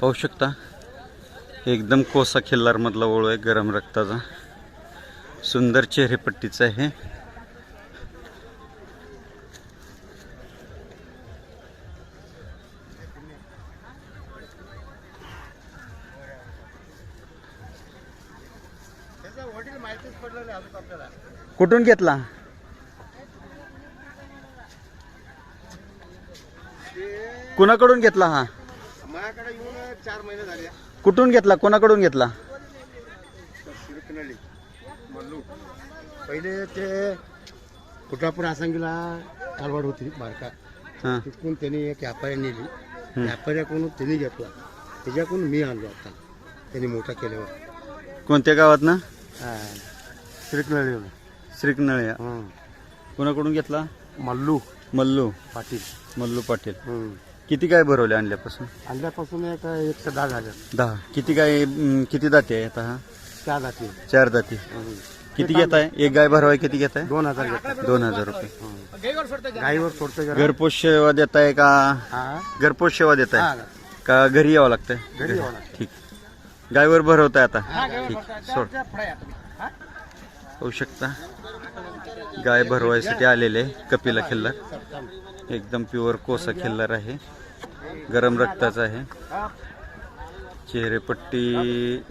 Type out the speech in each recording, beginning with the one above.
पाहू शकता एकदम कोसा खिल्लारमधला ओळू आहे गरम रक्ताचा. सुंदर चेहरेपट्टीचं आहे कुठून घेतला? कुणाकडून घेतला हा? माझ्याकडे येऊन चार महिने झाले. कुठून घेतला? कोणाकडून घेतला? शिरकनळी. मल्लू. पहिले ते कुठापूर आसंगीला कालवाड होती बारका. हा. तिथून त्यांनी एक व्यापारी नेली. व्यापाऱ्याकडून त्यांनी घेतला. त्याच्याकडून मी आणलो आता. त्यांनी मोठा केल्यावर. कोणत्या गावात ना शिरकनळी. श्रीकनळे. कोणाकडून घेतला? मल्लू. मल्लू. पाटील. मल्लू पाटील. हम्म. किती काय भरवले आणल्यापासून? आणल्यापासून एक एकशे दहा झाले. दहा. किती गाय अं, किती दाते आहे आता हा? चार जाती चार दाती. किती घेत आहे एक गाय भरवाय किती घेत आहे दोन हजार घेतले. दोन हजार रुपये. गाईवर सोडतो जरा. घरपोच सेवा देत आहे का? हा? घरपोच सेवा देत हा. आहे का घरी यावं लागतंय? घरी यावं लागतं. ठीक. गायवर भरवताय आता? ठीक. सोड. होऊ शकता. गाय भरवायसाठी आलेले कपिला खिल्लर. एकदम प्युअर कोसा खिल्लर आहे. गरम रक्ताचा आहे. चेहरेपट्टी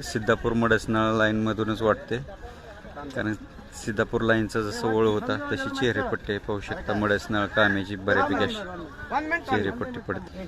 सिद्धापूर मडसनाळ लाईनमधूनच वाटते. कारण सिद्धापूर लाईनचा जसं ओळ होता तशी चेहरेपट्टी आहे. पाहू शकता मडसनाळ कामेची बऱ्यापैकी अशी चेहरेपट्टी पडते.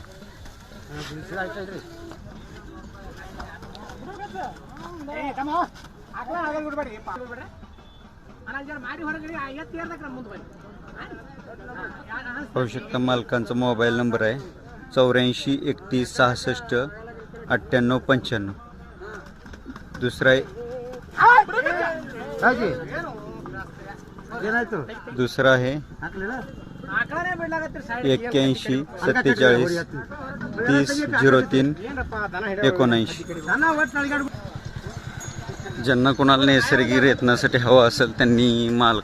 पाहू शकता मालकांचा मोबाईल नंबर आहे. चौऱ्याऐंशी एकतीस सहासष्ट अठ्ठ्याण्णव पंच्याण्णव. दुसरा आहे. दुसरा आहे. एक्क्याऐंशी सत्तेचाळीस तीस झिरो तीन एकोणऐंशी. ज्यांना कोणाला नैसर्गिक रेतनासाठी हवं असेल त्यांनी माल